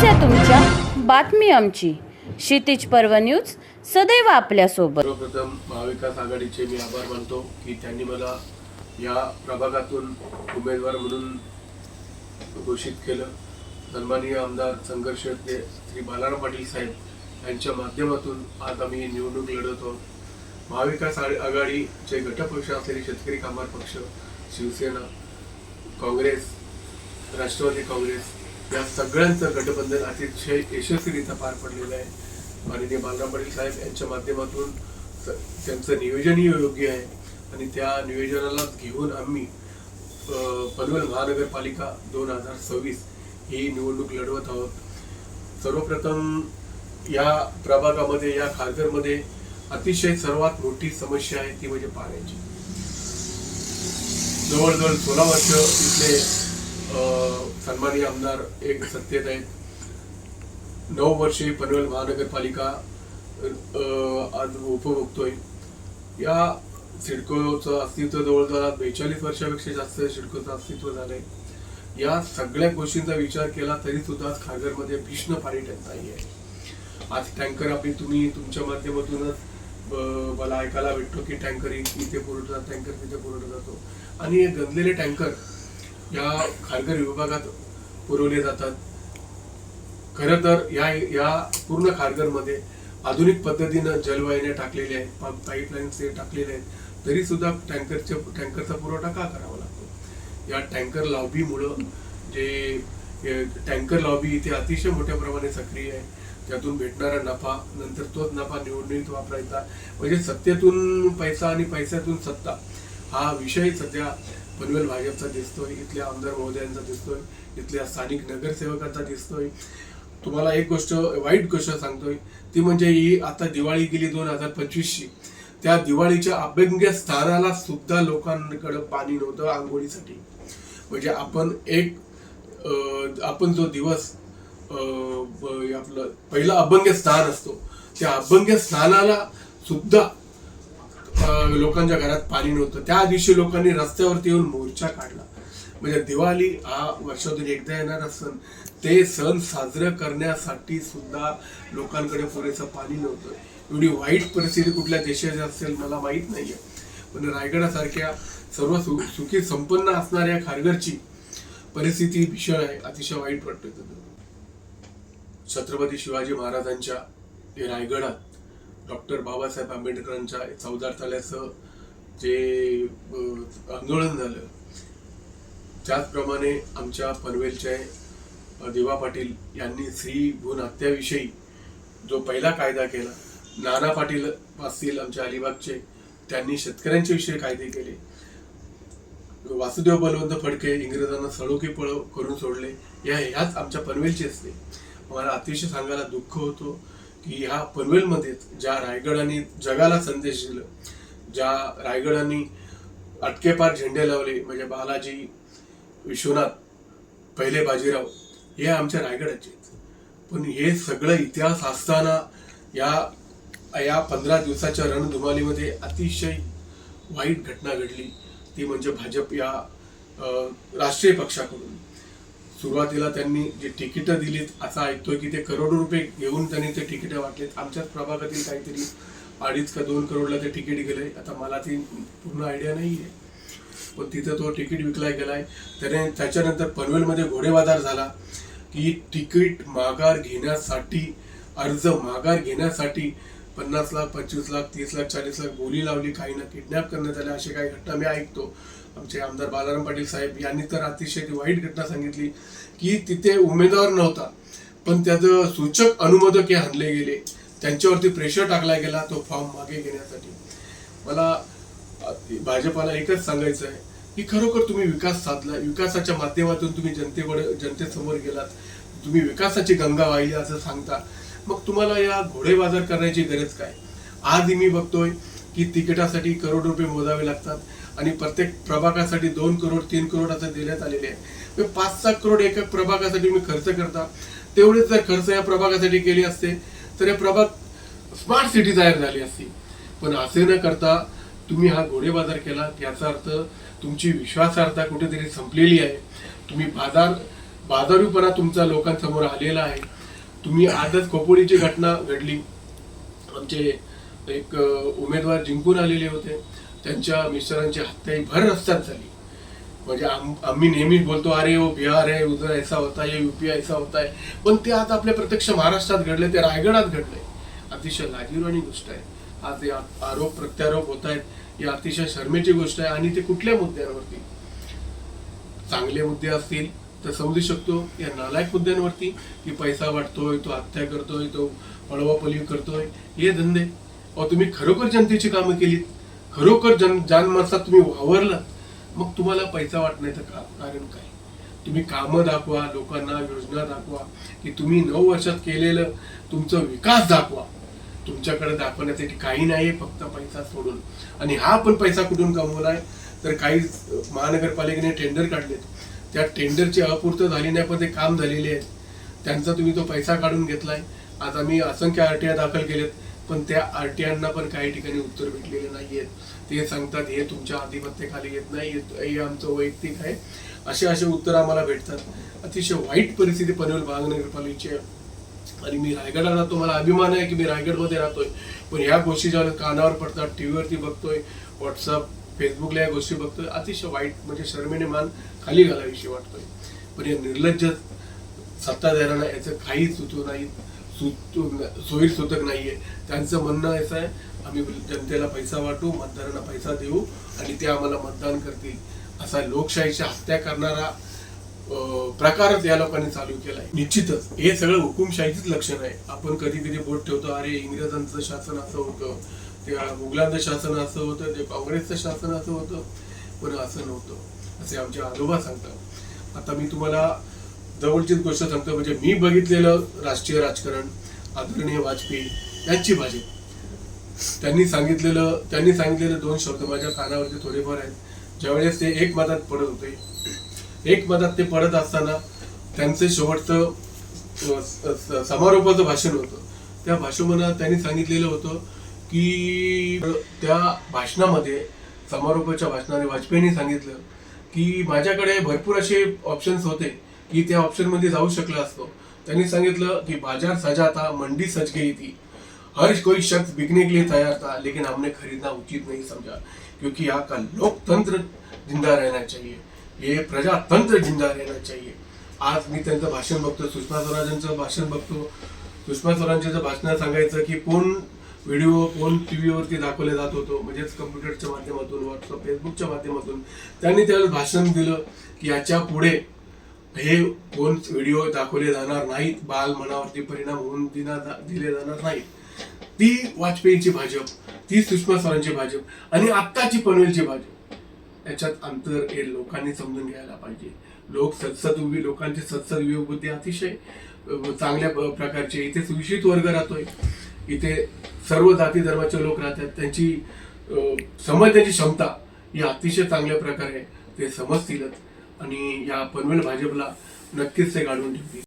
समस्या तुमच्या. बातमी आमची. क्षितिज पर्व न्यूज सदैव आपल्यासोबत. सर्वप्रथम महाविकास आघाडीचे मी आभार मानतो की त्यांनी मला या प्रभागातून उमेदवार म्हणून घोषित केलं. सन्माननीय आमदार संघर्ष ते श्री बालाराम पाटील साहेब यांच्या माध्यमातून आज आम्ही निवडणूक लढत आहोत. महाविकास आघाडीचे गटपक्ष असलेले शेतकरी कामगार पक्ष शिवसेना काँग्रेस राष्ट्रवादी काँग्रेस या सगळ्यांचं गठबंधन अतिशय यशस्वीरित्या पार पडलेलं आहे. माननीय बालराम पाटील साहेब यांच्या माध्यमातून त्यांचं नियोजनही योग्य आहे. आणि त्या नियोजनाला घेऊन आम्ही पनवेल महानगरपालिका दोन हजार सव्वीस ही निवडणूक लढवत आहोत. सर्वप्रथम या प्रभागामध्ये या खारघरमध्ये अतिशय सर्वात मोठी समस्या आहे ती म्हणजे पाण्याची. जवळजवळ सोळा वर्ष इथले अ, आमदार एक सत्तेत आहेत नऊ वर्षे पनवेल महानगरपालिका आज उपभोगतोय. या सिडकोचं अस्तित्व जवळजवळ बेचाळीस वर्षापेक्षा जास्त सिडकोचं अस्तित्व झालंय. या सगळ्या गोष्टींचा विचार केला तरी सुद्धा आज खारघरमध्ये भीषण पाणी टंचाई आहे. आज टँकर आपली तुम्ही तुमच्या माध्यमातूनच मला ऐकायला भेटतो की टँकर इथे पुरवठा टँकर तिथे पुरवठा जातो. आणि हे गंजलेले टँकर या खारघर विभागात पुरवले जातात. खरं तर या या पूर्ण खारघरमध्ये आधुनिक पद्धतीनं जलवाहिन्या टाकलेल्या आहेत पाईपलाईन्स हे टाकलेले आहेत. तरी सुद्धा टँकरच्या टँकरचा पुरवठा का करावा लागतो? या टँकर लॉबीमुळं जे टँकर लॉबी इथे अतिशय मोठ्या प्रमाणे सक्रिय आहे. त्यातून भेटणारा नफा नंतर तोच नफा निवडणुकीत वापरायचा. म्हणजे सत्तेतून पैसा आणि पैशातून सत्ता हा विषय सध्या पनवेल भाजपचा दिसतोय इथल्या आमदार महोदयांचा दिसतोय इथल्या स्थानिक नगरसेवकांचा दिसतोय. तुम्हाला एक गोष्ट वाईट गोष्ट सांगतोय ती म्हणजे ही आता दिवाळी गेली दोन हजार पंचवीसची. त्या दिवाळीच्या अभ्यंग्य स्थानाला सुद्धा लोकांकडे पाणी नव्हतं आंघोळीसाठी. म्हणजे आपण एक आपण जो दिवस आपलं पहिला अभंग्य स्थान असतो त्या अभंग्य स्थानाला सुद्धा लोकांच्या घरात पाणी नव्हतं. त्या दिवशी लोकांनी रस्त्यावरती येऊन मोर्चा काढला. म्हणजे दिवाळी हा वर्षातून एकदा येणारा सण ते सण साजरं करण्यासाठी सुद्धा लोकांकडे पुरेसं पाणी नव्हतं. एवढी वाईट परिस्थिती कुठल्या देशाची असेल मला माहीत नाहीये. पण रायगडासारख्या सर्व सु सुखी संपन्न असणाऱ्या खारघरची परिस्थिती भीषण आहे अतिशय वाईट वाटतोय छत्रपती शिवाजी महाराजांच्या हे रायगडात डॉक्टर बाबासाहेब आंबेडकरांच्या चौदार तल्याचं जे आंदोलन झालं त्याचप्रमाणे आमच्या पनवेलचे दिवा पाटील यांनी स्त्री भ्रूण हत्याविषयी जो पहिला कायदा केला नाना पाटील असतील आमच्या अलिबागचे त्यांनी शेतकऱ्यांच्या विषयी कायदे केले. वासुदेव बलवंत फडके इंग्रजांना सळोखी पळव करून सोडले. या ह्याच आमच्या पनवेलचे असते. मला अतिशय सांगायला दुःख होतो. की ह्या पनवेलमध्येच ज्या रायगडाने जगाला संदेश दिला ज्या रायगडाने अटकेपार झेंडे लावले म्हणजे बालाजी विश्वनाथ पहिले बाजीराव हे आमच्या रायगडाचे आहेत. पण हे सगळं इतिहास असताना या या पंधरा दिवसाच्या रणधुमालीमध्ये अतिशय वाईट घटना घडली ती म्हणजे भाजप या राष्ट्रीय पक्षाकडून सुरुवातीला त्यांनी जे तिकीटं दिलीत असं ऐकतोय की ते करोडो रुपये घेऊन त्यांनी ते तिकीटं वाटलेत. आमच्याच प्रभागातील काहीतरी अडीच का दोन करोडला ते तिकीट गेलंय. आता मला ती पूर्ण आयडिया नाही आहे पण तिथं तो तिकीट विकला गेलाय. त्याने त्याच्यानंतर पनवेलमध्ये घोडेबाजार झाला की तिकीट माघार घेण्यासाठी अर्ज माघार घेण्यासाठी पन्नास लाख पंचवीस लाख तीस लाख चाळीस लाख बोली लावली. काही ना किडनॅप करण्यात आल्या अशा काही घटना मी ऐकतो. आमचे आमदार बालाराम पाटील साहेब यांनी तर अतिशय वाईट घटना सांगितली की तिथे उमेदवार नव्हता पण त्याचं सूचक अनुमोदक हे आणले गेले. त्यांच्यावरती प्रेशर टाकला गेला तो फॉर्म मागे घेण्यासाठी. मला भाजपाला एकच सांगायचं आहे की खरोखर तुम्ही विकास साधला विकासाच्या माध्यमातून तुम्ही जनतेकडे जनतेसमोर गेलात. तुम्ही विकासाची गंगा वाहिली असं सांगता. मग तुम्हाला या घोडेबाजार करण्याची गरज काय? आजही मी बघतोय की तिकिटासाठी करोड रुपये मोजावे लागतात. आणि प्रत्येक प्रभागासाठी दोन करोड तीन करोड असं देण्यात आलेले आहे. म्हणजे पाच सहा करोड एका प्रभागासाठी मी खर्च करता. तेवढेच जर खर्च या प्रभागासाठी केले असते तर हे प्रभाग स्मार्ट सिटी तयार झाली असती. पण असे न करता तुम्ही हा घोडेबाजार केला याचा अर्थ तुमची विश्वासार्हता कुठेतरी संपलेली आहे. तुम्ही बाजार बाजारूपणा तुमचा लोकांसमोर आलेला आहे. तुम्ही आजच खोपोळीची घटना घडली. आमचे एक उमेदवार जिंकून आलेले होते. त्यांच्या मिस्टरांची हत्याही भर रस्त्यात झाली. म्हणजे आम्ही नेहमीच बोलतो अरे ओ बिहार आहे उधर ऐसा होता है यूपी ऐसा होता है. पण ते आता आपल्या प्रत्यक्ष महाराष्ट्रात घडले ते रायगडात घडले. अतिशय लाजीरवाणी गोष्ट आहे. आज हे आरोप प्रत्यारोप होत आहेत ही अतिशय शर्मेची गोष्ट आहे आणि ते कुठल्या मुद्द्यांवरती? चांगले मुद्दे असतील तर समजू शकतो या नालायक मुद्द्यांवरती की पैसा वाटतोय तो हत्या करतोय तो पळवापलवी करतोय हे धंदे. अहो तुम्ही खरोखर जनतेची कामं केलीत? खरोखर जन जानमानसात तुम्ही वावरलात मग तुम्हाला पैसा वाटण्याचं का कारण काय? तुम्ही कामं दाखवा लोकांना योजना दाखवा की तुम्ही नऊ वर्षात केलेलं तुमचं विकास दाखवा. तुमच्याकडे दाखवण्यासाठी काही नाही फक्त पैसा सोडून. आणि हा पण पैसा कुठून कमवलाय? तर काही महानगरपालिकेने टेंडर काढलेत. त्या टेंडरची अपूर्त झाली नाही पण ते काम झालेले आहेत. त्यांचा तुम्ही तो पैसा काढून घेतलाय. आज आम्ही असंख्य आरटीआय दाखल केलेत. पण त्या आरटीआयना पण काही ठिकाणी उत्तर भेटलेले नाहीयेत. ते सांगतात हे तुमच्या आधिपत्याखाली येत नाही हे- हे आमचं वैयक्तिक आहे. असे असे उत्तर आम्हाला भेटतात. अतिशय वाईट परिस्थिती पनवेल महानगरपालिकेची आहे. आणि मी रायगडला राहतो मला अभिमान आहे की मी रायगडमध्ये राहतोय. पण ह्या गोष्टी ज्या कानावर पडतात टीव्हीवरती बघतोय व्हॉट्सअप फेसबुकला या गोष्टी बघतोय अतिशय वाईट म्हणजे शर्मेने मान खाली घालाविषयी वाटतोय. पण या निर्लज्ज सत्ताधाऱ्यांना याचं काहीच सुचू नाही. सोयी सुतक नाहीये. त्यांचं म्हणणं असं आहे आम्ही जनतेला पैसा वाटू मतदारांना पैसा देऊ आणि ते आम्हाला मतदान करतील. असा लोकशाहीची हत्या करणारा प्रकारच या लोकांनी चालू केलाय. निश्चितच. हे सगळं हुकुमशाहीचीच लक्षण आहे. आपण कधी कधी बोट ठेवतो अरे इंग्रजांचं शासन असं होतं ते मुघलांचं शासन असं होतं ते काँग्रेसचं शासन असं होतं. पण असं नव्हतं. असे आमचे आजोबा सांगतात. आता मी तुम्हाला जवळचीच गोष्ट सांगतो म्हणजे मी बघितलेलं राष्ट्रीय राजकारण आदरणीय वाजपेयी यांची भाजप त्यांनी सांगितलेलं त्यांनी सांगितलेले दोन शब्द माझ्या कानावरती थोडेफार आहेत. ज्यावेळेस ते एक मतात पडत होते एक मतात ते पडत असताना त्यांचे शेवटचं समारोपाचं भाषण होतं. त्या भाषणात त्यांनी सांगितलेलं होतं की त्या भाषणामध्ये समारोपाच्या भाषणाने वाजपेयींनी सांगितलं की माझ्याकडे भरपूर असे ऑप्शन्स होते. की त्या ऑप्शनमध्ये जाऊ शकला असतो. त्यांनी सांगितलं की बाजार सजा था मंडी सज गई थी हर कोई शख्स बिकने के लिए तैयार था लेकिन हमने खरीदना उचित नहीं समझा क्योंकि यहाँ का लोकतंत्र जिंदा रहना चाहिए। ये प्रजातंत्र जिंदा रहना चाहिए। आज मी त्यांचं भाषण बघतो सुषमा स्वराजांचं भाषण बघतो. सुषमा स्वराजांचं भाषण सांगायचं की कोण व्हिडिओ कोण टी व्हीवरती दाखवले जात होतो म्हणजेच कम्प्युटरच्या माध्यमातून व्हॉट्सअप फेसबुकच्या माध्यमातून त्यांनी त्यावेळेस भाषण दिलं की याच्यापुढे हे कोण व्हिडिओ दाखवले जाणार नाहीत बाल मनावरती परिणाम होऊन दिना दिले जाणार नाहीत. ती वाजपेयीची भाजप ती सुषमा स्वरांची भाजप आणि आत्ताची पनवेलची भाजप. याच्यात अंतर हे लोकांनी समजून घ्यायला पाहिजे. लोक सत्सद उभी लोकांची सत्सद बुद्धी अतिशय चांगल्या प्रकारचे. इथे सुशिक्षित वर्ग राहतोय. इथे सर्व जाती धर्माचे लोक राहतात. त्यांची समजण्याची क्षमता ही अतिशय चांगल्या प्रकारे ते समजतीलच. आणि या पनवेल भाजपला नक्कीच ते काढून ठेवतील